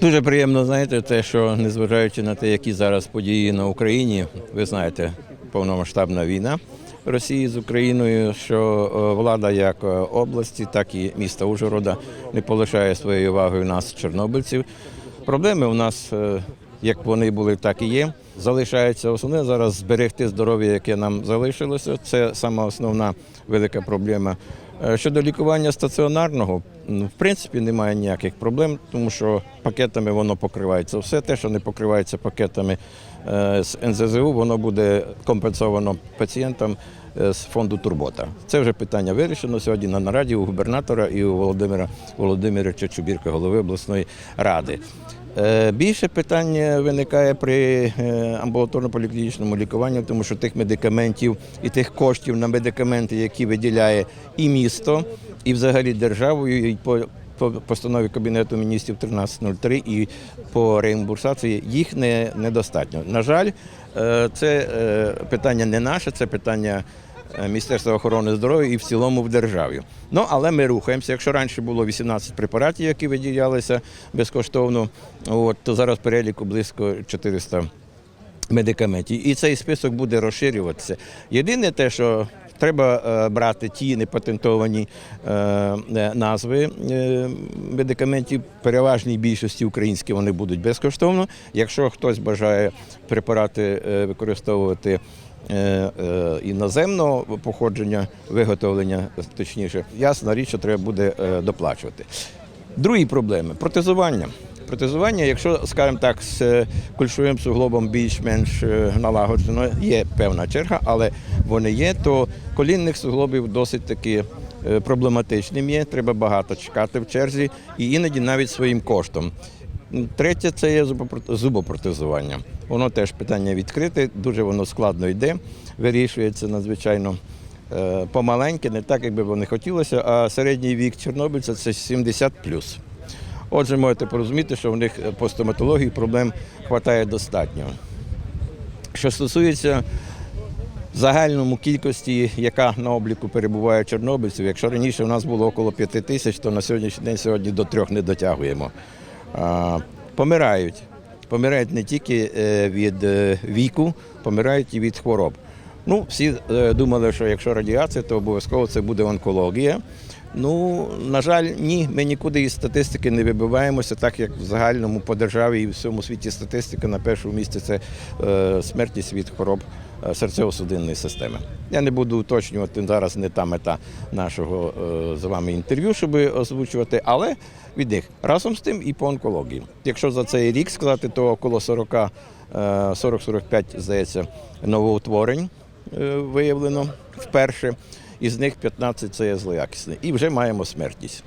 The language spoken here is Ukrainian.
Дуже приємно знаєте, те, що незважаючи на те, які зараз події на Україні, ви знаєте, повномасштабна війна Росії з Україною, що е, влада як е, області, так і міста Ужгорода не полишає своєю увагою нас, чорнобильців. Проблеми у нас, е, як вони були, так і є. Залишається основне зараз зберегти здоров'я, яке нам залишилося. Це сама основна велика проблема. Е, Щодо лікування стаціонарного, ну, в принципі, немає ніяких проблем, тому що пакетами воно покривається. Все те, що не покривається пакетами е, з НЗЗУ, воно буде компенсовано пацієнтам з фонду Турбота. Це вже питання вирішено сьогодні на нараді у губернатора і у Володимира Володимировича Чубірка, голови обласної ради. Е, Більше питання виникає при е, амбулаторно-поліклінічному лікуванні, тому що тих медикаментів і тих коштів на медикаменти, які виділяє і місто, і взагалі державою, і по по постанові Кабінету міністрів 1303 і по реімбурсації їх не, недостатньо. На жаль, е, це е, питання не наше, це питання е, Міністерства охорони здоров'я і в цілому в державі. Ну але ми рухаємося. Якщо раніше було 18 препаратів, які виділялися безкоштовно, от, то зараз переліку близько 400 медикаментів. І цей список буде розширюватися. Єдине те, що треба е, брати ті непатентовані е, е, назви е, медикаментів, переважній більшості українські вони будуть безкоштовно. Якщо хтось бажає препарати е, використовувати. Е, е, Іноземного походження, виготовлення, точніше, ясна річ, що треба буде е, доплачувати. Другі проблеми протезування. Протезування, якщо, скажімо так, з кульшовим суглобом більш-менш налагоджено, є певна черга, але вони є, то колінних суглобів досить таки проблематичним є. Треба багато чекати в черзі і іноді навіть своїм коштом. Третє це є зубопротезування. Воно теж питання відкрите, дуже воно складно йде, вирішується надзвичайно е, помаленьки, не так, як би вони хотілося, а середній вік чорнобильця це 70 Отже, можете порозуміти, що в них по стоматології проблем вистачає достатньо. Що стосується загальному кількості, яка на обліку перебуває чорнобильців, якщо раніше у нас було около 5 тисяч, то на сьогоднішній день сьогодні до трьох не дотягуємо. Помирають. Помирають не тільки е, від е, віку, помирають і від хвороб. Ну, всі е, думали, що якщо радіація, то обов'язково це буде онкологія. Ну, на жаль, ні, ми нікуди із статистики не вибиваємося, так як в загальному по державі і в всьому світі статистика на першому місці це е, смертність від хвороб е, серцево-судинної системи. Я не буду уточнювати зараз не та мета нашого е, з вами інтерв'ю, щоб озвучувати, але від них разом з тим і по онкології. Якщо за цей рік сказати, то около 40, е, 40-45, здається, новоутворень виявлено вперше. Із них 15 це злоякісне. І вже маємо смертність.